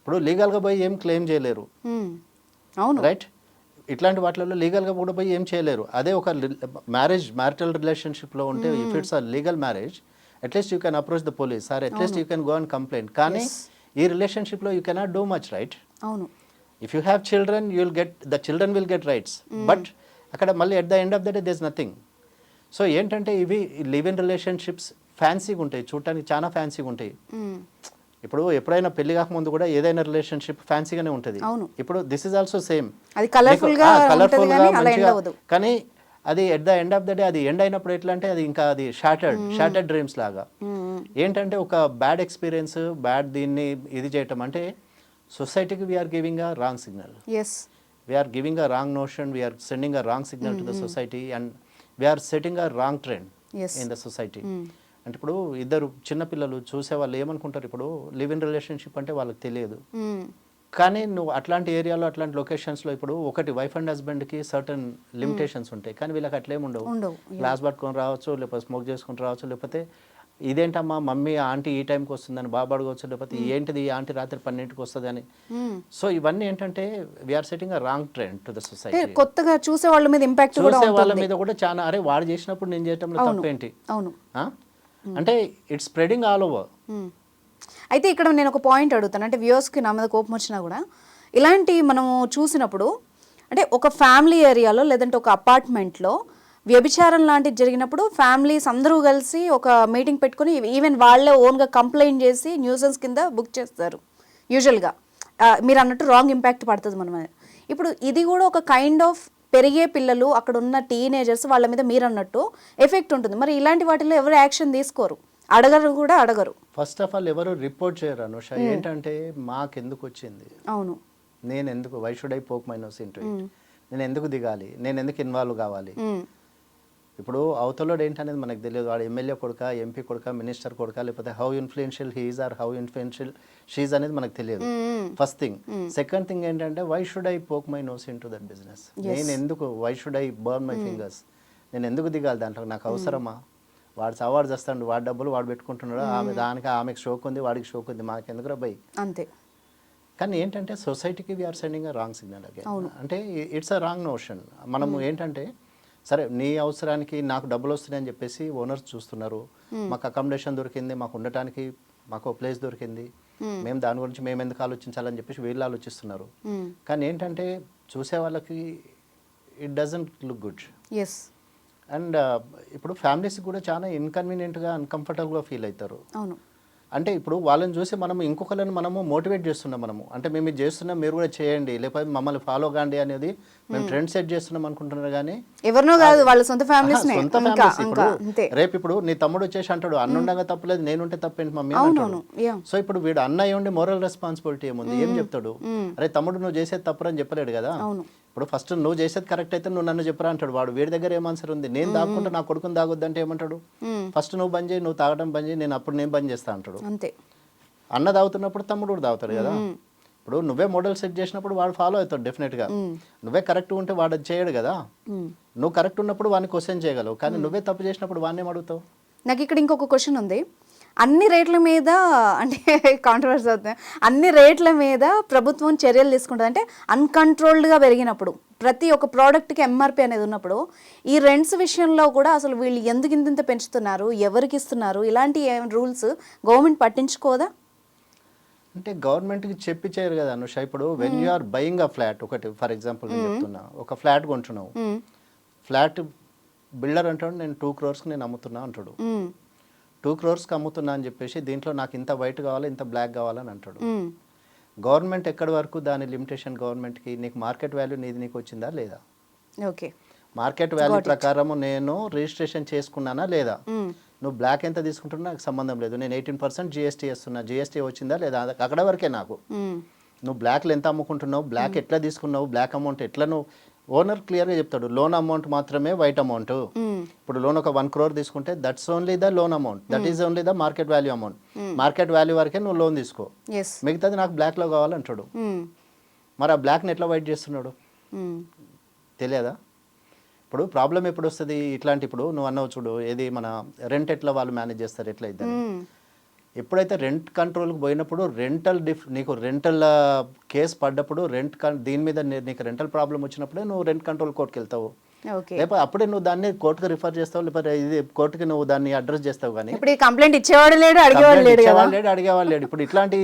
ఇప్పుడు లీగల్గా పోయి ఏం క్లెయిమ్ చేయలేరు. అవును. రైట్ ఇట్లాంటి వాటిలలో లీగల్గా కూడా పోయి ఏం చేయలేరు. అదే ఒక మ్యారేజ్ మ్యారిటల్ రిలేషన్షిప్లో ఉంటే if it's a legal marriage at least you can approach the police sir at least you can go and complaint కానీ ఈ రిలేషన్షిప్లో you cannot do much right అవును. If you have children you will get the children will get rights but అక్కడ మళ్ళీ at the end of the day this nothing so ఏంటంటే ఇవి live in relationships ఫ్యాన్సీగా ఉంటాయి. చూడటానికి చాలా ఫ్యాన్సీగా ఉంటాయి. ఇప్పుడు ఎప్పుడైనా పెళ్ళి కాకముందు కూడా ఏదైనా రిలేషన్షిప్ ఫ్యాన్సీగానే ఉంటుంది. అవును. ఇప్పుడు దిస్ ఇస్ ఆల్సో సేమ్ అది colourful గా కానీ అది at the end of the day అది ఎండ్ అయినప్పుడు ఎట్లా అంటే అది ఇంకా అది షాటర్డ్ షాటర్డ్ డ్రీమ్స్ లాగా. ఏంటంటే ఒక బ్యాడ్ ఎక్స్పీరియన్స్ బ్యాడ్ దీన్ని ఇది చేయటం అంటే సొసైటీకి we're giving a wrong signal yes we're giving a wrong notion we're sending a wrong signal to the society and we're setting a wrong trend. In the society అంటే ఇప్పుడు ఇద్దరు చిన్నపిల్లలు చూసే వాళ్ళు ఏమనుకుంటారు? ఇప్పుడు లివ్ ఇన్ రిలేషన్షిప్ అంటే వాళ్ళకి తెలియదు. కానీ నువ్వు అట్లాంటి ఏరియాలో అట్లాంటి లొకేషన్స్లో ఇప్పుడు ఒకటి వైఫ్ అండ్ హస్బెండ్కి సర్టన్ లిమిటేషన్స్ ఉంటాయి. కానీ వీళ్ళకి అట్లేం ఉండవు. గ్లాస్ పట్టుకొని రావచ్చు లేకపోతే స్మోక్ చేసుకొని రావచ్చు లేకపోతే ఇదేంటమ్మా మమ్మీ ఆంటీ ఈ టైంకి వస్తుందని బాబు అడగవచ్చు లేకపోతే ఏంటిది ఆంటీ రాత్రి పన్నెండుకి వస్తుంది అని. సో ఇవన్నీ ఏంటంటే we're setting wrong trend to the society కొత్తగా చూసే వాళ్ళ మీద ఇంపాక్ట్ చూసే వాళ్ళ మీద కూడా చాలా అరే వాడు చేసినప్పుడు నేను చేయటంలో తప్పేంటి? అవును? అంటే ఇట్స్ స్ప్రెడింగ్ ఆల్ ఓవర్ అయితే ఇక్కడ నేను ఒక పాయింట్ అడుగుతాను. అంటే వ్యూయర్స్కి నా మీద కోపం వచ్చినా కూడా ఇలాంటి మనము చూసినప్పుడు అంటే ఒక ఫ్యామిలీ ఏరియాలో లేదంటే ఒక అపార్ట్మెంట్లో వ్యభిచారం లాంటిది జరిగినప్పుడు ఫ్యామిలీస్ అందరూ కలిసి ఒక మీటింగ్ పెట్టుకొని ఈవెన్ వాళ్ళే ఓన్గా కంప్లైంట్ చేసి న్యూసెన్స్ కింద బుక్ చేస్తారు. యూజువల్గా మీరు అన్నట్టు రాంగ్ ఇంపాక్ట్ పడుతుంది మన మీద ఇప్పుడు ఇది కూడా ఒక కైండ్ ఆఫ్ పెరిగే పిల్లలు అక్కడ ఉన్న టీనేజర్స్ వాళ్ళ మీద మీరు అన్నట్టు ఎఫెక్ట్ ఉంటుంది. మరి ఇలాంటి వాటిలో ఎవరు యాక్షన్ తీసుకోరు? అడగరు కూడా అడగరు. ఫస్ట్ ఆఫ్ ఆల్ ఎవరు రిపోర్ట్ చేయరు అనుష. ఏంటంటే మాకెందుకు వచ్చింది అవును. నేను ఎందుకు why should I poke my nose into నేను ఎందుకు దిగాలి? నేను ఎందుకు ఇన్వాల్వ్ కావాలి. ఇప్పుడు అవతలోడు ఏంటనేది మనకు తెలియదు. వాడు ఎమ్మెల్యే కొడుక ఎంపీ కొడుక మినిస్టర్ కొడుక లేకపోతే how influential he's or how influential she's అనేది మనకు తెలియదు. ఫస్ట్ థింగ్ సెకండ్ థింగ్ ఏంటంటే why should I poke my nose into that business నేను ఎందుకు why should I burn my fingers నేను ఎందుకు దిగాలి దాంట్లో? నాకు అవసరమా? వాడు సవాడు చేస్తాడు వాడి డబ్బులు వాడు పెట్టుకుంటున్నాడు? ఆమె దానికి ఆమెకు షోక్ ఉంది వాడికి షోక్ ఉంది. మాకెందుకు రా బై అంతే. కానీ ఏంటంటే సొసైటీకి we're sending wrong signal again అంటే ఇట్స్ అ రాంగ్ నోషన్ మనము ఏంటంటే సరే నీ అవసరానికి నాకు డబ్బులు వస్తున్నాయని చెప్పేసి ఓనర్స్ చూస్తున్నారు. మాకు అకామిడేషన్ దొరికింది మాకు ఉండటానికి మాకు ప్లేస్ దొరికింది. మేము దాని గురించి మేము ఎందుకు ఆలోచించాలని చెప్పేసి వీళ్ళు ఆలోచిస్తున్నారు. మ్మ్. కానీ ఏంటంటే చూసే వాళ్ళకి it doesn't look good yes and ఇప్పుడు ఫ్యామిలీస్ కూడా చాలా ఇన్కన్వీనియంట్గా అన్కంఫర్టబుల్గా ఫీల్ అవుతారు. అవును. అంటే ఇప్పుడు వాళ్ళని చూసి మనము ఇంకొకరిని మనము మోటివేట్ చేస్తున్నాం మనము. అంటే మేము ఇది చేస్తున్నాం మీరు కూడా చేయండి లేకపోతే మమ్మల్ని ఫాలో కాండి అనేది మేము ట్రెండ్ సెట్ చేస్తున్నాం అనుకుంటున్నారు కానీ ఎవరినో కాదు వాళ్ళ సొంత ఫ్యామిలీస్ సొంత ఇప్పుడు రేపు ఇప్పుడు నీ తమ్ముడు వచ్చేసి అంటాడు అన్నుండగా తప్పలేదు నేనుంటే తప్పేంటి మమ్మీ? సో ఇప్పుడు వీడు అన్నయ్య ఉండి మోరల్ రెస్పాన్సిబిలిటీ ఏముంది? ఏం చెప్తాడు? అరే తమ్ముడు నువ్వు చేసేది తప్పురని చెప్పలేడు కదా? ఇప్పుడు ఫస్ట్ నువ్వు చేసేది కరెక్ట్ అయితే నువ్వు నన్ను చెప్పరా అంటాడు. వాడు వీడి దగ్గర ఏం ఆన్సర్ ఉంది? నేను దాక్కుంటే నా కొడుకుని తాగొద్దంటే ఏమంటాడు. ఫస్ట్ నువ్వు బంద్ చేయి నువ్వు తాగడం బంద్ చేయి నేను అప్పుడు నేను బంద్ చేస్తా అంటాడు. అంతే. అన్న తాగుతున్నప్పుడు తమ్ముడు కూడా తాగుతాడు కదా? ఇప్పుడు నువ్వే మోడల్ సెట్ చేసినప్పుడు వాడు ఫాలో అవుతాడు డెఫినెట్గా నువ్వే కరెక్ట్ ఉంటే వాడు అది చేయడు కదా. నువ్వు కరెక్ట్ ఉన్నప్పుడు వాడిని క్వశ్చన్ చేయగలవు. కానీ నువ్వే తప్పు చేసినప్పుడు వాడిని ఏం అడుగుతావు? నాకు ఇక్కడ ఇంకొక క్వశ్చన్ ఉంది. అన్ని రేట్ల మీద అంటే కాంట్రవర్సీ అవుతుంది. అన్ని రేట్ల మీద ప్రభుత్వం చర్యలు తీసుకుంటుంది. అంటే అన్కంట్రోల్డ్గా పెరిగినప్పుడు ప్రతి ఒక్క ప్రోడక్ట్కి ఎంఆర్పి అనేది ఉన్నప్పుడు ఈ రెంట్స్ విషయంలో కూడా అసలు వీళ్ళు ఎందుకు ఇంత పెంచుతున్నారు? ఎవరికి ఇస్తున్నారు? ఇలాంటి రూల్స్ గవర్నమెంట్ పట్టించుకోదా? అంటే గవర్నమెంట్కి చెప్పి చేయరు కదా అనుష. ఇప్పుడు when you are buying a flat ఒకటి ఫర్ ఎగ్జాంపుల్ నేను చెప్తున్నా. ఒక ఫ్లాట్ కొంటున్నావు. ఫ్లాట్ బిల్డర్ అంటాడు నేను టూ క్రోర్స్కి నేను అమ్ముతున్నా అంటాడు. టూ క్రోర్స్కి అమ్ముతున్నా అని చెప్పేసి దీంట్లో నాకు ఇంత వైట్ కావాలి ఇంత బ్లాక్ కావాలని అంటాడు. గవర్నమెంట్ ఎక్కడి వరకు దాని లిమిటేషన్ గవర్నమెంట్కి నీకు మార్కెట్ వాల్యూ నీది నీకు వచ్చిందా లేదా? ఓకే. మార్కెట్ వాల్యూ ప్రకారము నేను రిజిస్ట్రేషన్ చేసుకున్నానా లేదా. నువ్వు బ్లాక్ ఎంత తీసుకుంటున్నా నాకు సంబంధం లేదు. నేను ఎయిటీన్ పర్సెంట్ జిఎస్టీ వేస్తున్నా. జిఎస్టీ వచ్చిందా లేదా? అక్కడ వరకే నాకు. నువ్వు బ్లాక్లో ఎంత అమ్ముకుంటున్నావు? బ్లాక్ ఎట్లా తీసుకున్నావు? బ్లాక్ అమౌంట్ ఎట్లా నువ్వు ఓనర్ క్లియర్గా చెప్తాడు లోన్ అమౌంట్ మాత్రమే వైట్ అమౌంట్. ఇప్పుడు లోన్ ఒక వన్ క్రోర్ తీసుకుంటే that's only the loan amount that is only the market value amount market value వరకే నువ్వు లోన్ తీసుకో. మిగతాది నాకు బ్లాక్లో కావాలంటాడు. మరి ఆ బ్లాక్ని ఎట్లా వైట్ చేస్తున్నాడు? తెలియదా? ఇప్పుడు ప్రాబ్లం ఎప్పుడు వస్తుంది? ఇట్లాంటి ఇప్పుడు నువ్వు అన్నావు చూడు ఏది మన రెంట్ ఎట్లా వాళ్ళు మేనేజ్ చేస్తారు? ఎట్లా ఎప్పుడైతే రెంట్ కంట్రోల్కి పోయినప్పుడు రెంటల్ డిఫ్ నీకు రెంటల్ కేసు పడ్డప్పుడు రెంట్ దీని మీద నీకు రెంటల్ ప్రాబ్లం వచ్చినప్పుడే నువ్వు రెంట్ కంట్రోల్ కోర్టుకి వెళ్తావు లేకపోతే అప్పుడే నువ్వు దాన్ని కోర్టుకి రిఫర్ చేస్తావు లేకపోతే ఇది కోర్టుకి నువ్వు దాన్ని అడ్రస్ చేస్తావు కానీ. ఇప్పుడు ఈ కంప్లైంట్ ఇచ్చేవాడు లేడు అడిగేవాడు లేడు లేడు అడిగేవాళ్ళు లేడు. ఇప్పుడు ఇట్లాంటి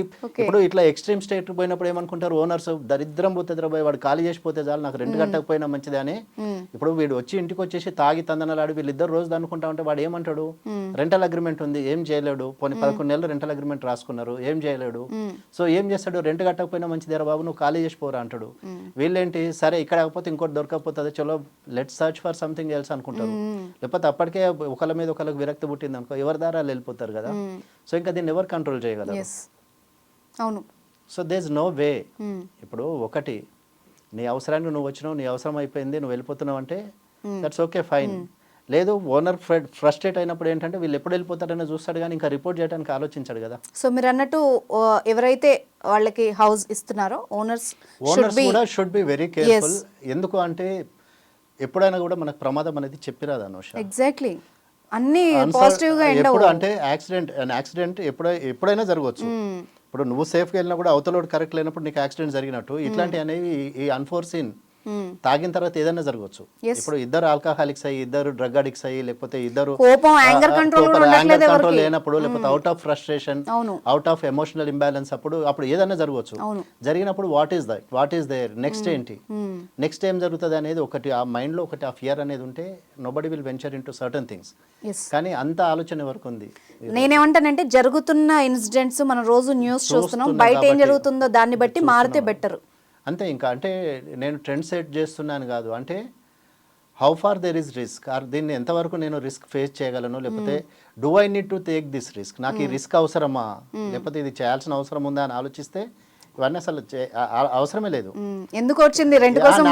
ఇప్పుడు ఇట్లా ఎక్స్ట్రీమ్ స్టేట్ పోయినప్పుడు ఏమనుకుంటారు? ఓనర్స్ దరిద్రం పోతే పోయి వాడు ఖాళీ చేసిపోతే చాలు నాకు రెంట్ కట్టకపోయినా మంచిది అని. ఇప్పుడు వీడు వచ్చి ఇంటికి వచ్చేసి తాగి తందనలాడి వీళ్ళిద్దరు రోజు అనుకుంటా ఉంటే వాడు ఏమంటాడు? రెంటల్ అగ్రిమెంట్ ఉంది ఏం చేయలేడు. పోనీ పదకొండు నెలలు రెంటల్ అగ్రిమెంట్ రాసుకున్నారు ఏం చేయలేడు. సో ఏం చేస్తాడు? రెంట్ కట్టకపోయినా మంచిదేరా బాబు నువ్వు ఖాళీ చేసిపోరా అంటాడు. వీళ్ళేంటి? సరే ఇక్కడ కాకపోతే ఇంకోటి దొరకకపోతే చలో let search for something else అనుకుంటారు. లేకపోతే అప్పటికే ఒకళ్ళ మీద ఒకళ్ళకి విరక్తి పుట్టింది అనుకో ఎవరి దారాలు వెళ్ళిపోతారు కదా. సో ఇంకా దీన్ని ఎవరు కంట్రోల్ చేయగలరు? అవును. So there is no way ఇప్పుడు ఒకటి నీ అవసరానికి నువ్వు వచ్చినావు నీ అవసరం అయిపోయింది నువ్వు వెళ్ళిపోతున్నావు అంటే దట్స్ ఓకే ఫైన్ లేదు ఓనర్ ఫ్రస్ట్రేట్ అయినప్పుడు ఏంటంటే వీళ్ళు ఎప్పుడు వెళ్ళిపోతారని చూస్తాడు కానీ ఇంకా రిపోర్ట్ చేయడానికి ఆలోచించాడు కదా. సో మీరు అన్నట్టు ఎవరైతే వాళ్ళకి హౌస్ ఇస్తున్నారో ఓనర్స్ ఓనర్స్ కూడా షుడ్ బి వెరీ కేర్ఫుల్ ఎందుకు అంటే ఎప్పుడైనా కూడా మనకు ప్రమాదం అనేది చెప్పిరాదు అనవసరం ఎగ్జాక్ట్లీ అన్ని పాజిటివ్గా ఎప్పుడు అంటే యాక్సిడెంట్ యాక్సిడెంట్ ఎప్పుడై ఎప్పుడైనా జరగవచ్చు. ఇప్పుడు నువ్వు సేఫ్గా వెళ్ళినా కూడా అవతలోడు కరెక్ట్ లేనప్పుడు నీకు యాక్సిడెంట్ జరిగినట్టు. ఇట్లాంటి అనేవి ఈ అన్ఫోర్సీన్ తాగిన తర్వాత ఏదైనా జరగవచ్చు. ఇప్పుడు ఇద్దరు ఆల్కహాలిక్స్ అయ్యి ఇద్దరు డ్రగ్ అడిక్ట్స్ అయ్యి లేకపోతే ఇద్దరు కంట్రోల్. లేనప్పుడు లేకపోతే అవుట్ ఆఫ్ ఫ్రస్ట్రేషన్ అవును. అవుట్ ఆఫ్ ఎమోషనల్ ఇంబ్యాలెన్స్ అప్పుడు అప్పుడు ఏదైనా జరగవచ్చు. జరిగినప్పుడు what is that what is there next ఏంటి? నెక్స్ట్ ఏం జరుగుతుంది అనేది ఒకటి ఆ మైండ్లో ఒకటి ఆ ఫియర్ అనేది ఉంటే nobody will venture into certain things కానీ అంత ఆలోచన వరకు ఉంది? నేనేమంటానంటే జరుగుతున్న ఇన్సిడెంట్స్ మనం రోజు న్యూస్ చూస్తున్నాం బయట ఏం జరుగుతుందో దాన్ని బట్టి మారితే బెటర్ అంతే ఇంకా అంటే నేను ట్రెండ్ సెట్ చేస్తున్నాను కాదు. అంటే how far there is risk or దీన్ని ఎంతవరకు నేను రిస్క్ ఫేస్ చేయగలను? లేకపోతే do I need to take this risk నాకు ఈ రిస్క్ అవసరమా? లేకపోతే ఇది చేయాల్సిన అవసరం ఉందా అని ఆలోచిస్తే ఇవన్నీ అసలు అవసరమే లేదు. ఎందుకు వచ్చింది? రెంట్ కోసం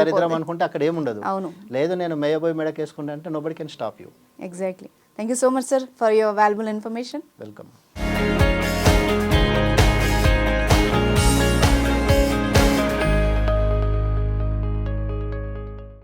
దరిద్రం అనుకుంటే అక్కడ ఏముండదు. అవును. లేదు నేను మేయబోయి మెడకేసుకుంటా అంటే nobody can stop you exactly thank you so much sir for your valuable information welcome